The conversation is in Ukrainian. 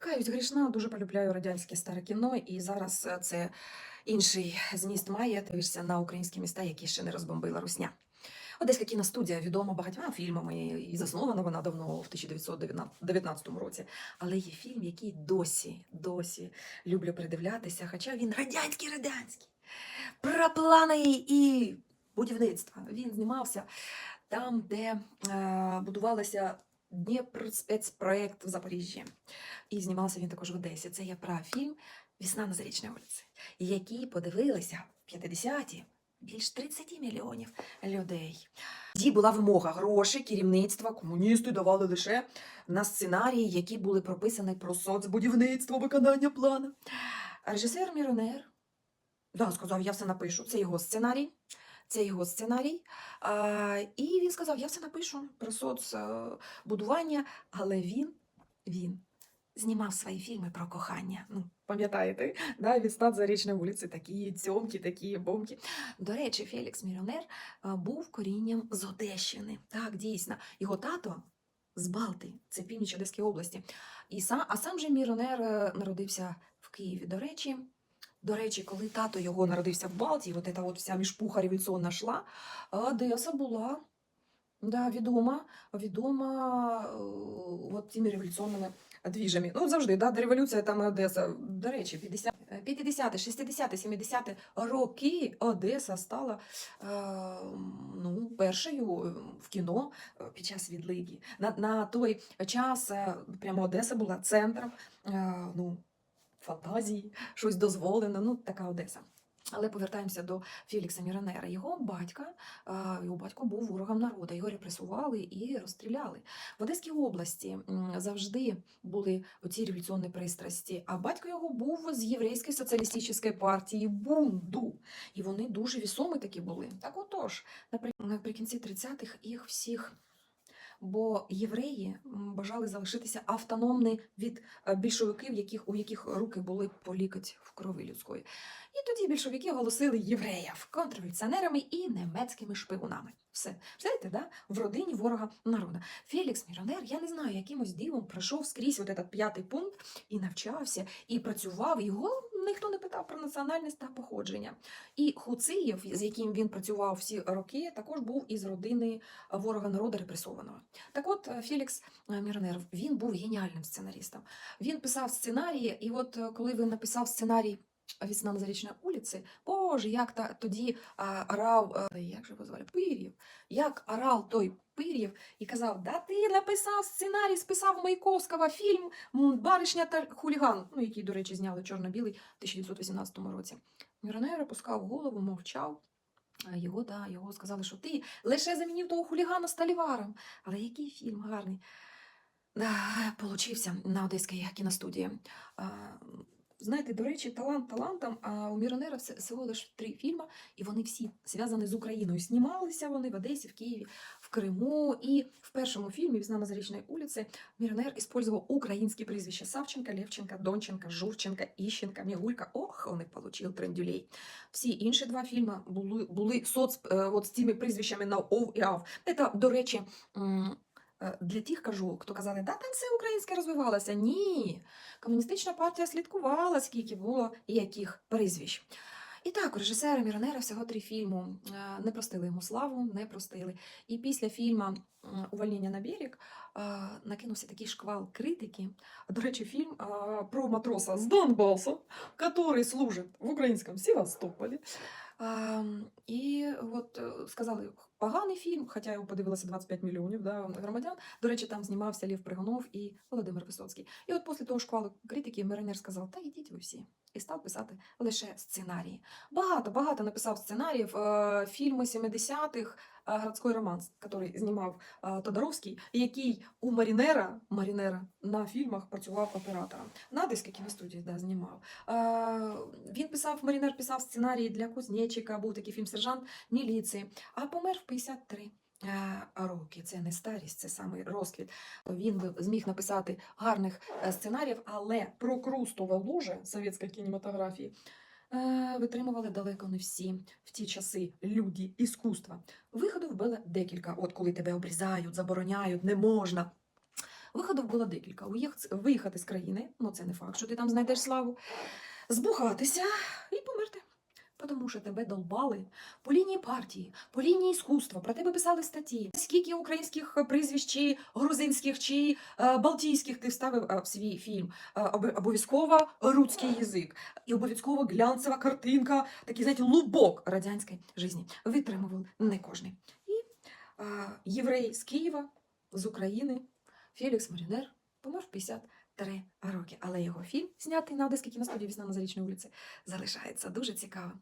Каюсь грішна, дуже полюбляю радянське старе кіно, і зараз е, це інший зміст має. Дивишся на українські міста, які ще не розбомбила Русня. Одеська кіностудія відома багатьма фільмами, і заснована вона давно в 1919 році. Але є фільм, який досі, досі люблю придивлятися, хоча він радянський радянський, про плани і будівництва. Він знімався там, де е, будувалася Дніпрспецпроект в Запоріжжі. І знімався він також в Одесі. Це є про фільм Весна на Зарічній вулиці, який подивилися в 50-ті більш 30 мільйонів людей. Тоді була вимога грошей, керівництва, комуністи давали лише на сценарії, які були прописані про соцбудівництво, виконання плану. Режисер Міронер да, сказав, я все напишу. Це його сценарій. Це його сценарій. І він сказав: я все напишу про соцбудування, але він, він знімав свої фільми про кохання. Ну, пам'ятаєте, да, від стад зарічної вулиці, такі цьомки, такі бомки. До речі, Фелікс Мільйонер був корінням з Одещини. Так, дійсно. Його тато з Балти, це північ Одеської області. І сам, а сам же Міронер е, народився в Києві. До речі, до речі, коли тато його народився в Балті, от ця от вся мішпуха революційна шла, Одеса була да, відома, відома е, от цими революційними двіжами. Ну, завжди, да, революція, там Одеса. До речі, 50, 50 60 70 роки Одеса стала е, ну, першою е, в кіно під час відлиги. На, на той час прямо Одеса була центром ну, фантазії, щось дозволено, ну, така Одеса. Але повертаємося до Фелікса Міронера. Його батька, його батько був ворогом народу, його репресували і розстріляли. В Одеській області завжди були оці революційні пристрасті, а батько його був з єврейської соціалістичної партії Бунду. І вони дуже вісомі такі були. Так отож, напри- наприкінці 30-х їх всіх. Бо євреї бажали залишитися автономні від е, більшовиків, яких, у яких руки були по лікоть в крові людської. І тоді більшовики оголосили євреїв контрреволюціонерами і німецькими шпигунами. Все, знаєте, да? в родині ворога народу. Фелікс Міронер, я не знаю, якимось дивом пройшов скрізь от этот п'ятий пункт і навчався, і працював. Його ніхто не питав про національність та походження. І Хуциєв, з яким він працював всі роки, також був із родини ворога народу репресованого. Так от е, Фелікс е, він був геніальним сценаристом. Він писав сценарії, і от е, коли він написав сценарій Весна на Зарічній вулиці, боже, як та тоді орав, а, як же звали, Пир'єв, як орав той Пир'єв і казав, да ти написав сценарій, списав Маяковського фільм Баришня та хуліган, ну, який, до речі, зняли чорно-білий в 1918 році. Міронер опускав голову, мовчав. Його, да, його сказали, що ти лише замінив того хулігана Сталіваром. Але який фільм гарний. Да, получився на Одеській кіностудії. Знаєте, до речі, талант талантом, а у Міронера всього лише три фільми, і вони всі зв'язані з Україною. Знімалися вони в Одесі, в Києві, в Криму. І в першому фільмі «Весна на Зарічній вулиці» Міронер использував українські прізвища Савченка, Левченка, Донченка, Журченка, Іщенка, Мігулька. Ох, вони получив трендюлей. Всі інші два фільми були, були соц, е, от з цими прізвищами на ов і ав. Це, до речі, для тих кажу, хто казали, да, там все українське розвивалося. Ні. Комуністична партія слідкувала, скільки було і яких прізвищ. І так, режисера Міронера всього три фільму. Е, Не простили йому славу, не простили. І після фільму Увольнення на берег е, накинувся такий шквал критики. До речі, фільм е, про матроса з Донбасу, який служить в українському Севастополі. Е, І от е, сказали, поганий фільм, хоча його подивилося 25 мільйонів да, громадян. До речі, там знімався Лів Пригонов і Володимир Висоцький. І от після того шквалу критики Миронер сказав, та йдіть ви всі. І став писати лише сценарії. Багато, багато написав сценаріїв. Е, фільми 70-х, «Городський романс, який знімав Тодоровський, який у Марінера, Марінера на фільмах працював оператором. На Одеській кіностудії да, знімав. Він писав, Марінер писав сценарії для Кузнєчика, був такий фільм Сержант міліції, а помер в 53 е, роки. Це не старість, це саме розквіт. Він зміг написати гарних е, сценаріїв, але про крустове ложе совєтської кінематографії витримували далеко не всі в ті часи люди іскусства. Виходів було декілька. От коли тебе обрізають, забороняють, не можна. Виходів було декілька. Виїхати з країни, ну це не факт, що ти там знайдеш славу, збухатися і померти. Тому що тебе долбали по лінії партії, по лінії іскусства, про тебе писали статті. Скільки українських прізвищ, чи грузинських, чи е, балтійських ти вставив е, в свій фільм. Е, обов'язково русський язик, і обов'язково глянцева картинка, такий, знаєте, лубок радянської житті. Витримував не кожний. І е, єврей з Києва, з України, Фелікс Марінер, помер в 53 роки. Але його фільм, знятий на Одеській кіностудії «Весна на Зарічній вулиці, залишається дуже цікавим.